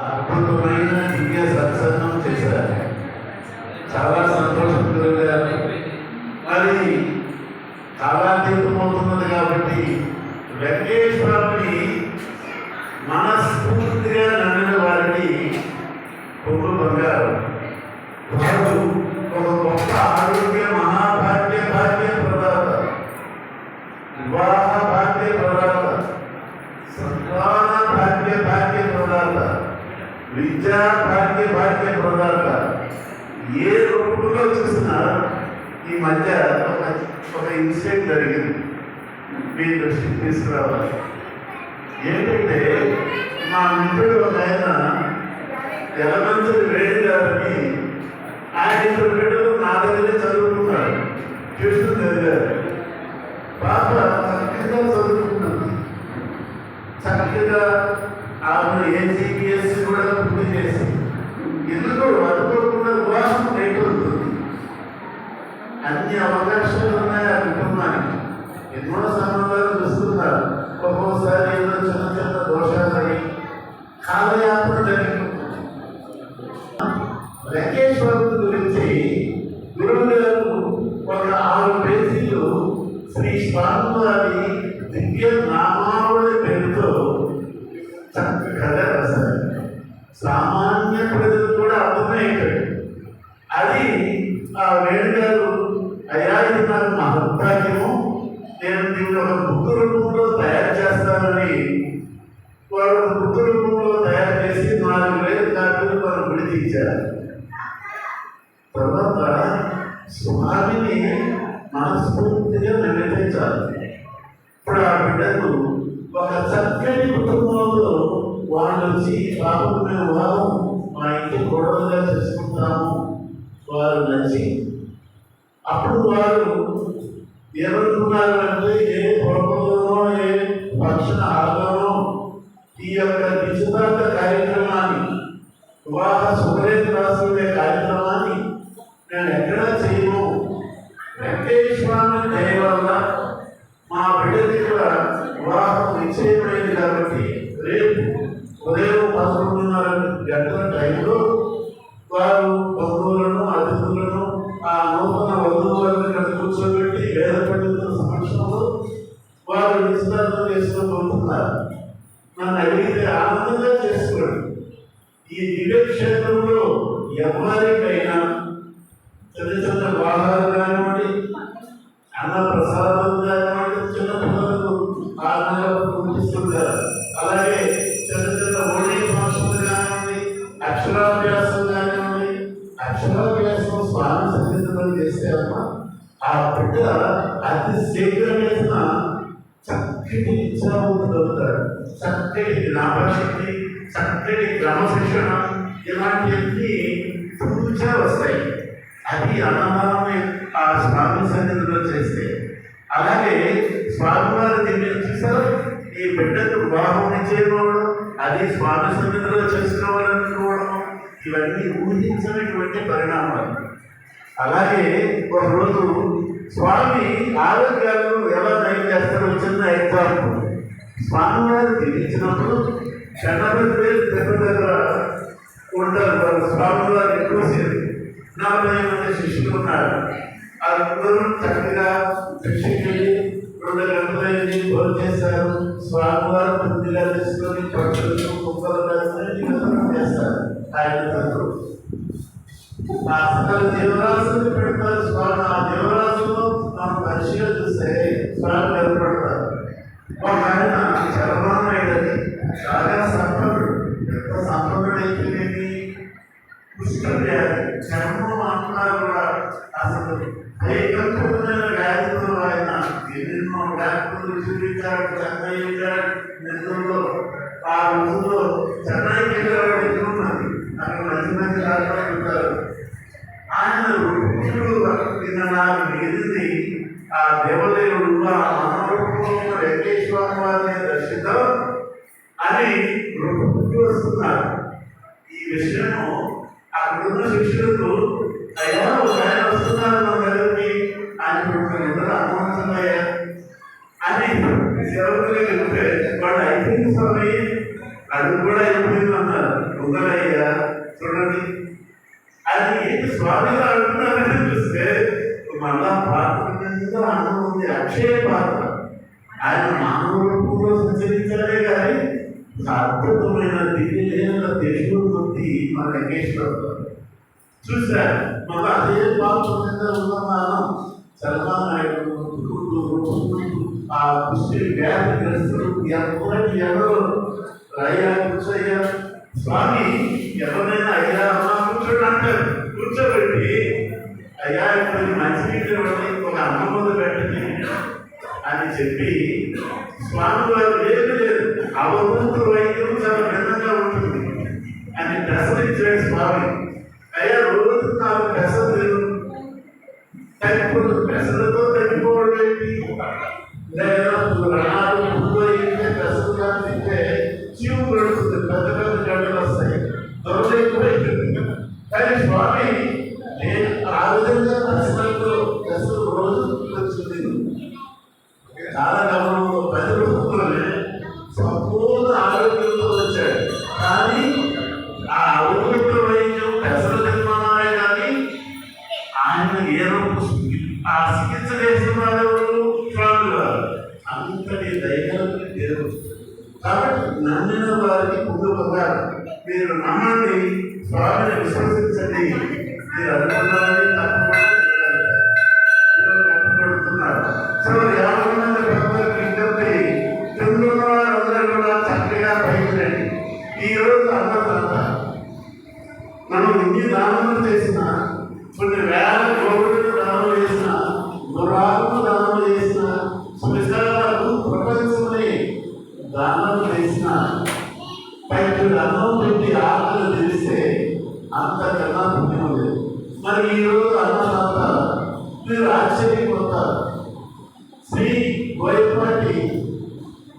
అద్భుతమైన దివ్య సత్సంగం చేశారు. చాలా సంతోషం కలిగారు. మరి కాలాతీతం అవుతున్నది కాబట్టి వెంకటేశ్వరుని మనస్ఫూర్తిగా నమ్మిన వారిని పొంగు బంగారు. వారు ఒక గొప్ప పార్టీ భాగ్య ప్రదాత ఏ రూపంలో చూసినా ఈ మధ్య ఒక ఒక ఇన్సిడెంట్ జరిగింది. మీ దృష్టికి తీసుకురావాలి. ఏంటంటే మా మిత్రుడు ఒక ఆయన ఎలమంతుడు వేడి గారిని ఆయన ఇద్దరు బిడ్డలు నా దగ్గరే చదువుకున్నారు. ట్యూషన్ చదివారు. పాప చక్కగా చదువుకుంటుంది. చక్కగా ఆమె ఏసీబీఎస్ కూడా పూర్తి చేసి స్వామివారి దివ్య నామావళి పేరుతో చక్కగా రాశారు సామాన్య ప్రజలు కూడా అర్థమయ్యాడు అది ఆ వేణుగారు అయ్యా ఇది నాకు మహత్వాక్యము నేను దీన్ని ఒక బుద్ధ రూపంలో తయారు చేస్తానని వాడు బుద్ధ రూపంలో తయారు చేసి నాలుగు వేలు కాపీలు మనం విడిదించారు ఇంటి తెలుసుకుంటాము వారు నచ్చి అప్పుడు వారు ఏమనుకున్నారు అంటే ఏ ప్రోగ్రాంలోనో ఏ ఫంక్షన్ హాల్లోనో ఈ యొక్క నిశ్చితార్థ కార్యక్రమాన్ని వివాహ శుభ్రేంద్రాసుడే కార్యక్రమాన్ని నేను ఎక్కడా చేయను? వెంకటేశ్వరుని దయ వల్ల మా బిడ్డకి కూడా వివాహం నిశ్చయమైంది కాబట్టి రేపు ఉదయం పదకొండున్నర గంటల టైంలో అయితే ఆనందంగా చేసుకున్నాడు ఈ దివ్యక్షేత్రంలో ఎవరికైనా చిన్న చిన్న వాహనాలు కానివ్వండి అన్న ప్రసాదం కానివ్వండి చిన్న పిల్లలకు ఆనందంగా పంపిస్తుంటారు. అలాగే చిన్న చిన్న ఓడి ఫంక్షన్లు కానివ్వండి అక్షరాభ్యాసం కానివ్వండి అక్షరాభ్యాసం స్వామి సన్నిధిలో చేస్తే అమ్మ ఆ బిడ్డ అతి శీఘ్రమైన చక్క శక్తిని అవుతాడు చక్కటి లాభశక్తి చక్కటి క్రమశిక్షణ ఇలాంటివన్నీ పూర్తిగా వస్తాయి అది అన్నదానమే ఆ స్వామి సన్నిధిలో చేస్తే అలాగే స్వామివారి దీన్ని చూసారు ఈ బిడ్డకు వివాహం నిశ్చయమవడం అది స్వామి సన్నిధిలో చేసుకోవాలనుకోవడం ఇవన్నీ ఊహించినటువంటి పరిణామాలు. అలాగే ఒక రోజు స్వామి ఆరోగ్యాలను ఎలా నయం చేస్తారో చిన్న ఎగ్జాంపుల్. స్వామి స్వామివారు జీవించినప్పుడు చంద్రబాబు దగ్గర దగ్గర ఉంటారు. వారు స్వామివారు ఎక్కువసేపు నలభై మంది శిష్యులు ఉన్నారు. అందరూ చక్కగా శిక్షించి రెండు గంటలైంది భోజనం చేశారు. స్వామి స్వామివారు కొద్దిగా తీసుకొని పట్టులు కుక్కలు వేసుకొని చేస్తారు. ఆయన తండ్రులు ఆ సకల జీవరాశులు ఒక ఆయన చరమాయుడని చాలా సంపన్నుడు ఎంత సంపన్నుడైతేనేమి పుష్కర్యాది చర్మం అంతా కూడా అసలు ఏకత్వమైన వ్యాధితో ఆయన ఎన్నెన్నో వ్యాధులు చూపించాడు చెన్నై నిధుల్లో ఆ రోజుల్లో చెన్నైకి వెళ్ళేవాడు ఎక్కువ అక్కడ మంచి మంచి డాక్టర్లు ఉంటారు ఆయన రూపుడు నిన్న నాకు ఆ దేవదేవుడు ఆ మనోరూపంలో వెంకటేశ్వర వారిని దర్శిద్దాం అని రూపుకి వస్తున్నారు. ఈ విషయము అక్కడున్న శిష్యులకు అయ్యా ఒక ఆయన వస్తున్నారు మన దగ్గరికి. ఆయన ఇప్పుడు ఇద్దరు అనుమతున్నాయా అని సేవకులు చెప్తే వాళ్ళు అయిపోయింది స్వామి అది కూడా అయిపోయింది అన్నారు ఉందరయ్యా చూడండి అది ఏంటి స్వామిగా అడుగుతున్నారని చూస్తే మళ్ళా పాత్ర మీద అన్నం ఉంది. అక్షయ పాత్ర. ఆయన మానవ రూపంలో సంచరించాలే కానీ అద్భుతమైన దిగి లేన తెలుగు ఉంది మన వెంకటేశ్వర చూసా మన అదే పాత్ర మీద ఉన్న మనం సల్మాన్ నాయుడు ఆ కృష్ణ వ్యాధి గ్రస్తులు ఎవరికి ఎవరు? అయ్యా కూర్చోయ్యా. స్వామి ఎవరైనా అయ్యా అమ్మా కూర్చోండి అంటారు. కూర్చోబెట్టి అయ్యా ఇప్పుడు మంచినీళ్ళు ఇవ్వండి ఒక అన్నం ముందు పెట్టండి అని చెప్పి స్వామి వారు లేదు లేదు. అవధూత వైద్యం చాలా భిన్నంగా ఉంటుంది అని ప్రసరించాడు స్వామి. అయ్యా రోజు నాకు పెసలు లేదు. తగ్గిపోదు పెసలతో తగ్గిపోవడం ఏంటి? లేదా ప్రాణాలు ముందు పెసలు కాకపోతే చీవు నడుస్తుంది పెద్ద పెద్ద గడ్డలు వస్తాయి. దొరద ఎక్కువైతుంది కానీ స్వామి విధంగా దర్శనంలో రోజు వచ్చింది చాలా గమనంలో సంపూర్ణ ఆరోగ్యంతో వచ్చాడు కానీ ఆ ఆరోగ్య వైద్యం నిర్మాణమే కానీ ఆయన ఏ రూపు ఆ చికిత్స చేసిన వారు స్వామి అంతటి దైవానికి దేవుడు. కాబట్టి నమ్మిన వారికి ముందు మీరు నమ్మండి స్వామిని విశ్వసించండి. మీరు అనుకున్నారని తప్పకుండా కొన్ని దానాలు చేసిన కొన్ని వేల కోట్లు దానం చేసిన గురాలను దానం చేసిన సువిశాలకు ప్రపంచమని దానం చేసిన పైకి అన్నం పెట్టి ఆకలి తెలిస్తే అంతకన్నా పుణ్యం లేదు. మరి ఈ రోజు అన్నదాత మీరు ఆశ్చర్యపోతారు. శ్రీ బోయపాటి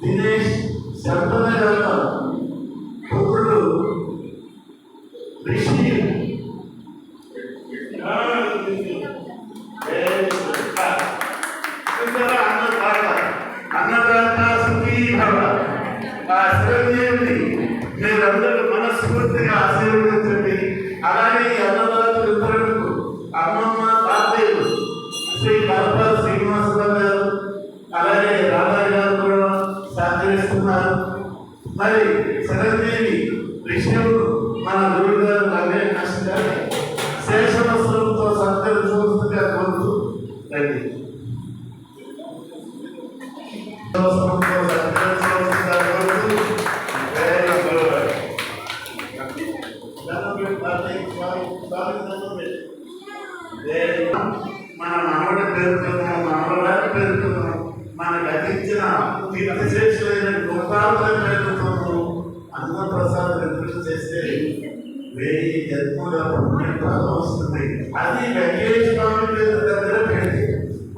దినేష్ శబ్ద గారు పుత్రుడు రిషి అన్నదాత అన్నదాత సుఖీ భవ ఆ చిరంజీవిని మీరందరూ మనస్ఫూర్తిగా ఆశీర్వదించండి. అలాగే అన్నదాన మనకు అందించిన తీర్థశేషులైన గోపాలను పేరుతున్నాము అన్న ప్రసాదం ఎదురు చేస్తే వెయ్యి జన్మల పుణ్యం ఫలం వస్తుంది. అది వెంకటేశ్వర పేరు దగ్గర పెట్టి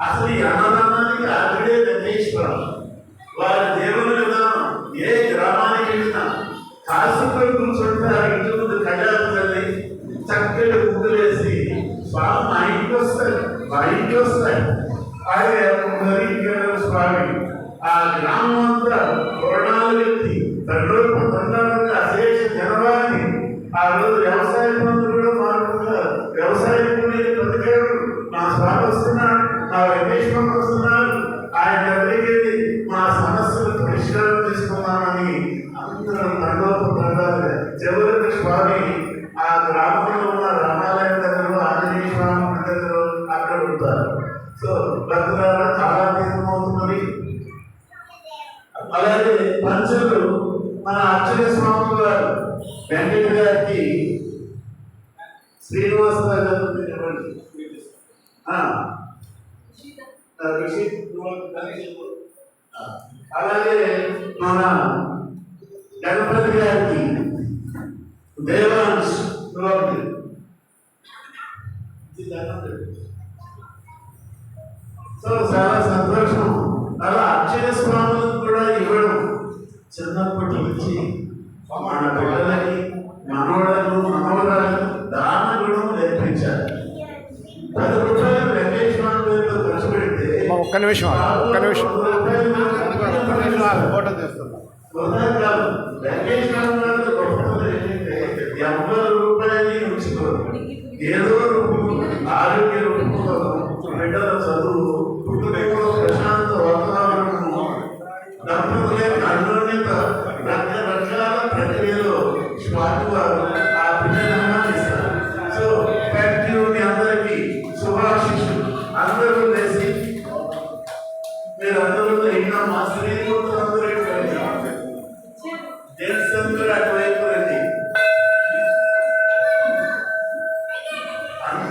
అసలు ఈ అన్నదానానికి అతడే వెంకటేశ్వరం వారి దేవుని విధానం ఏ గ్రామానికి వెళ్ళినా కాసుకొని కూర్చుంటే స్వామి వస్తున్నారు మా వెంకటేశ్వరం వస్తున్నారు ఆయన దగ్గరికి వెళ్ళి మా సమస్యలు పరిష్కారం చేసుకున్నామని అందరూ తండోపు తండాలు చివరికి స్వామి ఆ గ్రామంలో ఉన్న రామాలయం దగ్గర ఆంజనేయ స్వామి దగ్గర అక్కడ ఉంటారు. సో భక్తులారా చాలా తీర్థమవుతున్నది అలాగే పంచులు మన అర్చక స్వామి గారు వెంకట గారికి శ్రీనివాస గారు అలాగే మన గణపతి గారికి పెట్టు. సో చాలా సంతోషం. అలా అక్షయ స్వాములకు కూడా ఇవ్వడం. చిన్నప్పటి నుంచి మన పిల్లలకి మనవడలు మనవరాలకు దాన గుణం నేర్పించారు. ఒక్క నిమిషం ఆగు, ఒక్క నిమిషం. ఫోటో తీస్తున్నా. ఏదో ఆరోగ్య బిడ్డల చదువు ప్రశాంత వాతావరణము దంపతుల అన్యోన్యత రకరకాల ప్రక్రియలో స్వామి వారు ఆ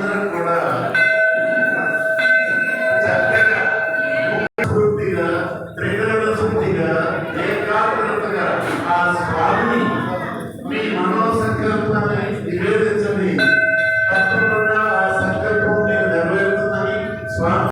అందరూ కూడా